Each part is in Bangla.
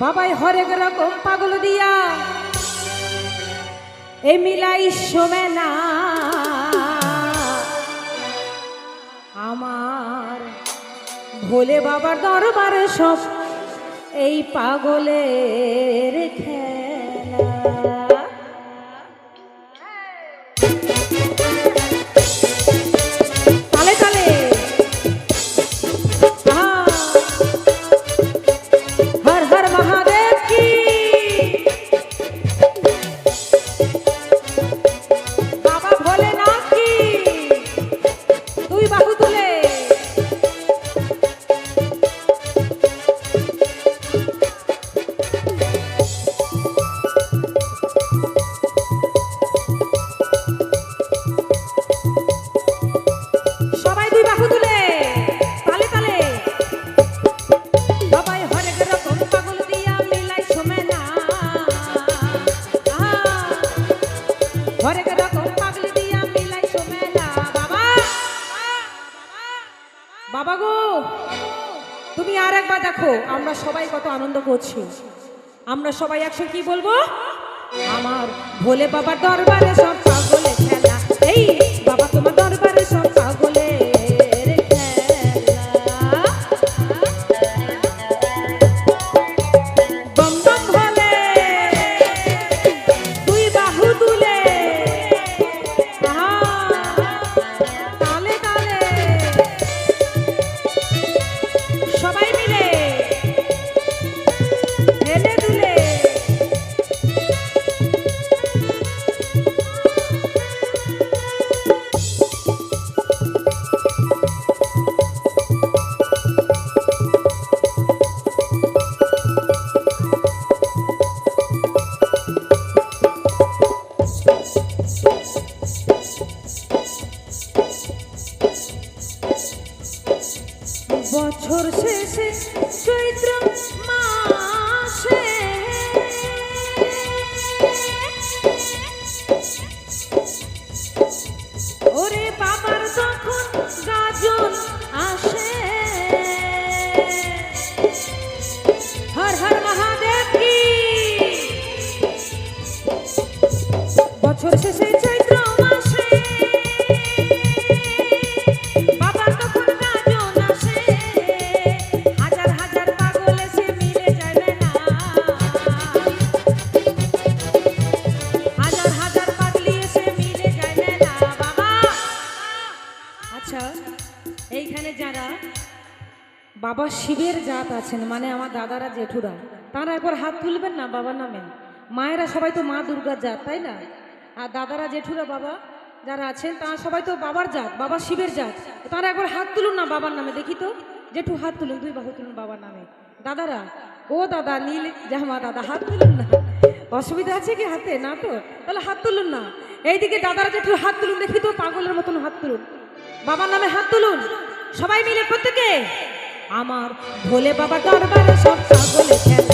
বাবাই হরেক রকম পাগল দিয়া। এই মিলাই সোমেনা আমার ভোলে বাবার দরবারে সব এই পাগলের খেলা। Thank you. বাবা! গো! তুমি আর একবার দেখো, আমরা সবাই কত আনন্দ করছি। আমরা সবাই একসাথে কি বলব? আমার ভোলে বাবার দরবারে সব পাগলে খেলা। এই, বাবা তোমার বাবা শিবের জাত আছেন মানে আমার দাদারা জেঠুরা। তারা একবার হাত তুলবেন না বাবার নামে? মায়েরা সবাই তো মা দুর্গার জাত, তাই না? আর দাদারা জেঠুরা বাবা যারা আছেন, তারা সবাই তো বাবার জাত, বাবা শিবের জাত। তারা একবার হাত তুলুন না বাবার নামে, দেখি তো। জেঠু হাত তুলুন, দুই বাহু তুলুন বাবার নামে। দাদারা, ও দাদা নীল জামা দাদা, হাত তুলুন না। অসুবিধা আছে কি হাতে? না তো। তাহলে হাত তুলুন না। এইদিকে দাদারা জেঠু হাত তুলুন, দেখি তো পাগলের মতন হাত তুলুন। বাবার নামে হাত তুলুন। সবাই মিলে প্রত্যেকে। আমার ভোলে বাবা দরবারে সব ছাগলে খেলা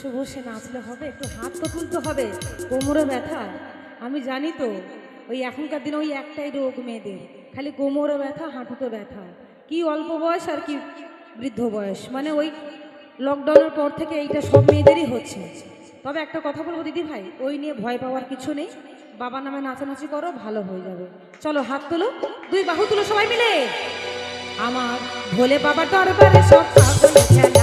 বসে বসে নাচলে হবে, একটু হাত তো তুলতে হবে, কোমরে ব্যথা। আমি জানি তো, ওই এখনকার দিনে ওই একটাই রোগ মেয়েদের, খালি কোমরে ব্যথা, হাঁটুতে ব্যথা। কি অল্প বয়স আর কি বৃদ্ধ বয়স মানে ওই লকডাউনের পর থেকে এইটা সব মেয়েদেরই হচ্ছে। তবে একটা কথা বলব দিদি ভাই, ওই নিয়ে ভয় পাওয়ার কিছু নেই। বাবা নামে নাচানাচি করো, ভালো হয়ে যাবে। চলো হাত তুলো, দুই বাহু তুলো সবাই মিলে। আমার ভোলে বাবা দরবারে সব পাগল